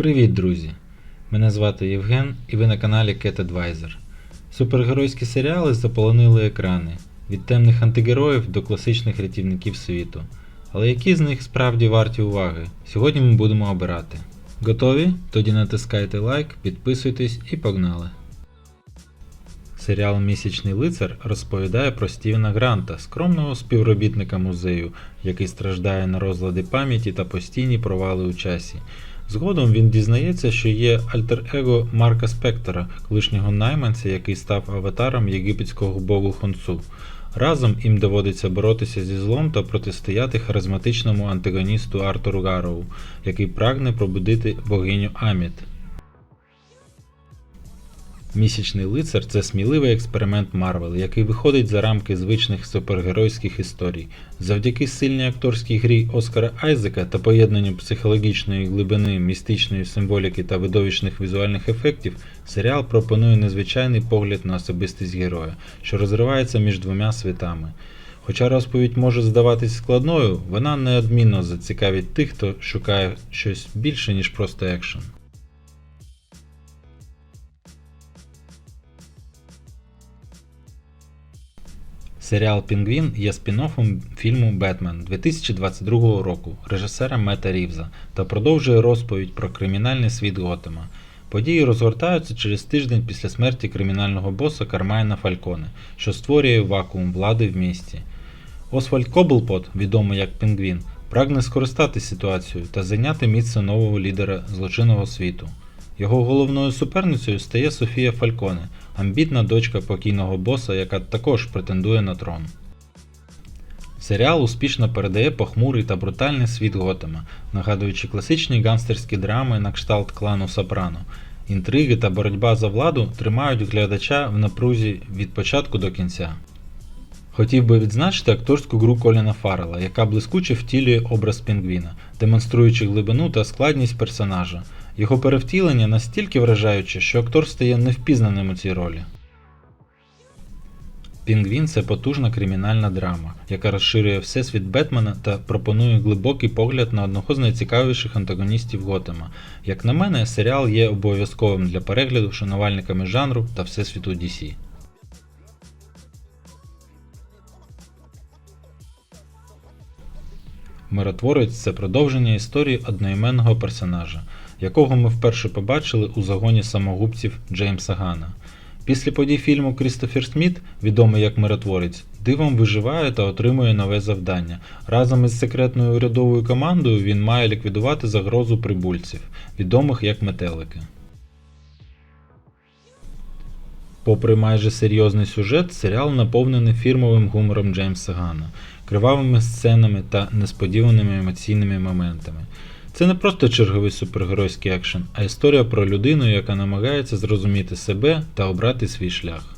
Привіт, друзі! Мене звати Євген і ви на каналі Cat Advisor. Супергеройські серіали заполонили екрани від темних антигероїв до класичних рятівників світу. Але які з них справді варті уваги? Сьогодні ми будемо обирати. Готові? Тоді натискайте лайк, підписуйтесь і погнали! Серіал Місячний лицар розповідає про Стівена Гранта, скромного співробітника музею, який страждає на розлади пам'яті та постійні провали у часі. Згодом він дізнається, що є альтер-его Марка Спектора, колишнього найманця, який став аватаром єгипетського богу Хонсу. Разом їм доводиться боротися зі злом та протистояти харизматичному антагоністу Артуру Гарроу, який прагне пробудити богиню Аміт. Місячний лицар це сміливий експеримент Марвел, який виходить за рамки звичних супергеройських історій. Завдяки сильній акторській грі Оскара Айзека та поєднанню психологічної глибини, містичної символіки та видовищних візуальних ефектів, серіал пропонує незвичайний погляд на особистість героя, що розривається між двома світами. Хоча розповідь може здаватись складною, вона неодмінно зацікавить тих, хто шукає щось більше, ніж просто екшен. Серіал Пінгвін є спін-оффом фільму Бетмен 2022 року режисера Мета Рівза та продовжує розповідь про кримінальний світ Готема. Події розгортаються через тиждень після смерті кримінального боса Кармайна Фальконе, що створює вакуум влади в місті. Освальд Коблпот, відомий як Пінгвін, прагне скористати ситуацією та зайняти місце нового лідера злочинного світу. Його головною суперницею стає Софія Фальконе, амбітна дочка покійного боса, яка також претендує на трон. Серіал успішно передає похмурий та брутальний світ Готема, нагадуючи класичні гангстерські драми на кшталт клану Сопрано. Інтриги та боротьба за владу тримають глядача в напрузі від початку до кінця. Хотів би відзначити акторську гру Коліна Фаррела, яка блискуче втілює образ Пінгвіна, демонструючи глибину та складність персонажа. Його перевтілення настільки вражаюче, що актор стає невпізнаним у цій ролі. Пінгвін це потужна кримінальна драма, яка розширює всесвіт Бетмена та пропонує глибокий погляд на одного з найцікавіших антагоністів Готема. Як на мене, серіал є обов'язковим для перегляду шанувальниками жанру та всесвіту DC. Миротворець це продовження історії одноіменного персонажа, якого ми вперше побачили у загоні самогубців Джеймса Гана. Після подій фільму Крістофер Сміт, відомий як миротворець, дивом виживає та отримує нове завдання. Разом із секретною урядовою командою він має ліквідувати загрозу прибульців, відомих як метелики. Попри майже серйозний сюжет, серіал наповнений фірмовим гумором Джеймса Гана, кривавими сценами та несподіваними емоційними моментами. Це не просто черговий супергеройський екшен, а історія про людину, яка намагається зрозуміти себе та обрати свій шлях.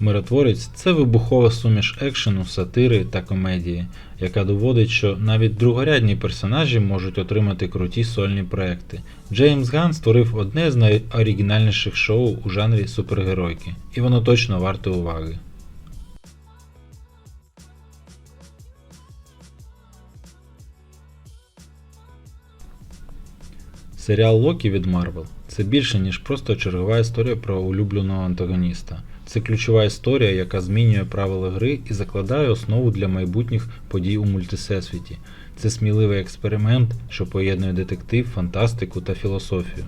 Миротворець це вибухова суміш екшену, сатири та комедії, яка доводить, що навіть другорядні персонажі можуть отримати круті сольні проекти. Джеймс Ган створив одне з найоригінальніших шоу у жанрі супергеройки, і воно точно варте уваги. Серіал Локі від Марвел це більше, ніж просто чергова історія про улюбленого антагоніста. Це ключова історія, яка змінює правила гри і закладає основу для майбутніх подій у мультисесвіті. Це сміливий експеримент, що поєднує детектив, фантастику та філософію.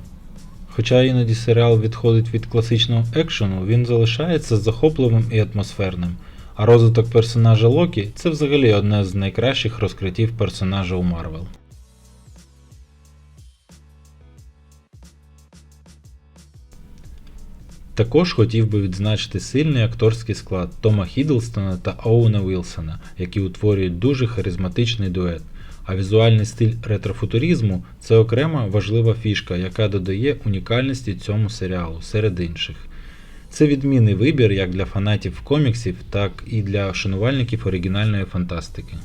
Хоча іноді серіал відходить від класичного екшену, він залишається захопливим і атмосферним. А розвиток персонажа Локі це взагалі одне з найкращих розкриттів персонажа у Марвел. Також хотів би відзначити сильний акторський склад Тома Хіддлстона та Оуена Вілсона, які утворюють дуже харизматичний дует. А візуальний стиль ретрофутуризму це окрема важлива фішка, яка додає унікальності цьому серіалу серед інших. Це відмінний вибір як для фанатів коміксів, так і для шанувальників оригінальної фантастики.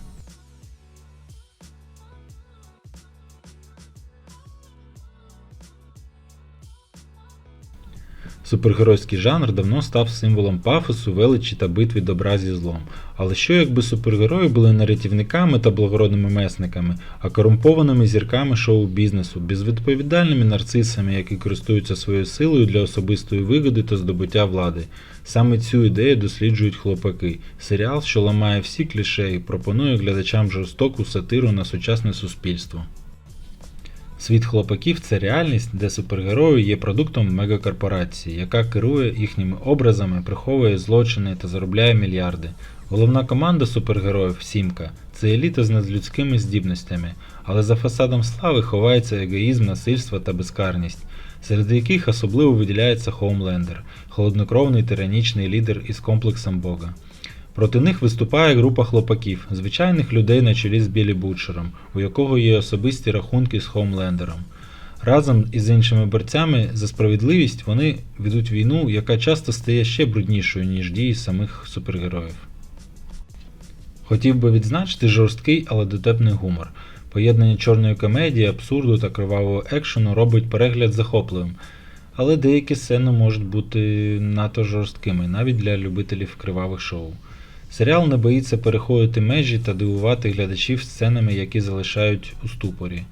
Супергеройський жанр давно став символом пафосу, величі та битви добра зі злом. Але що якби супергерої були не рятівниками та благородними месниками, а корумпованими зірками шоу-бізнесу, безвідповідальними нарцисами, які користуються своєю силою для особистої вигоди та здобуття влади. Саме цю ідею досліджують хлопаки. Серіал, що ламає всі кліше і пропонує глядачам жорстоку сатиру на сучасне суспільство. Світ хлопаків це реальність, де супергерої є продуктом мегакорпорації, яка керує їхніми образами, приховує злочини та заробляє мільярди. Головна команда супергероїв Сімка це еліта з надлюдськими здібностями, але за фасадом слави ховається егоїзм, насильство та безкарність, серед яких особливо виділяється Хоумлендер, холоднокровний тиранічний лідер із комплексом Бога. Проти них виступає група хлопаків, звичайних людей на чолі з Білі Бутчером, у якого є особисті рахунки з Хоумлендером. Разом із іншими борцями за справедливість вони ведуть війну, яка часто стає ще бруднішою, ніж дії самих супергероїв. Хотів би відзначити жорсткий, але дотепний гумор. Поєднання чорної комедії, абсурду та кривавого екшену робить перегляд захопливим, але деякі сцени можуть бути надто жорсткими, навіть для любителів кривавих шоу. Серіал не боїться переходити межі та дивувати глядачів сценами, які залишають у ступорі.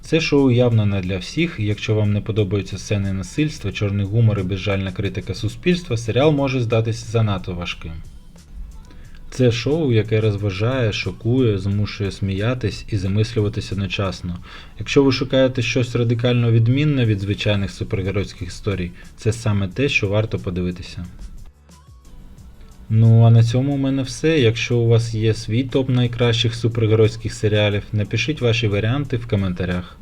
Це шоу явно не для всіх, і якщо вам не подобаються сцени насильства, чорний гумор і безжальна критика суспільства, серіал може здатися занадто важким. Це шоу, яке розважає, шокує, змушує сміятись і замислюватись одночасно. Якщо ви шукаєте щось радикально відмінне від звичайних супергеройських історій, це саме те, що варто подивитися. Ну а на цьому у мене все. Якщо у вас є свій топ найкращих супергеройських серіалів, напишіть ваші варіанти в коментарях.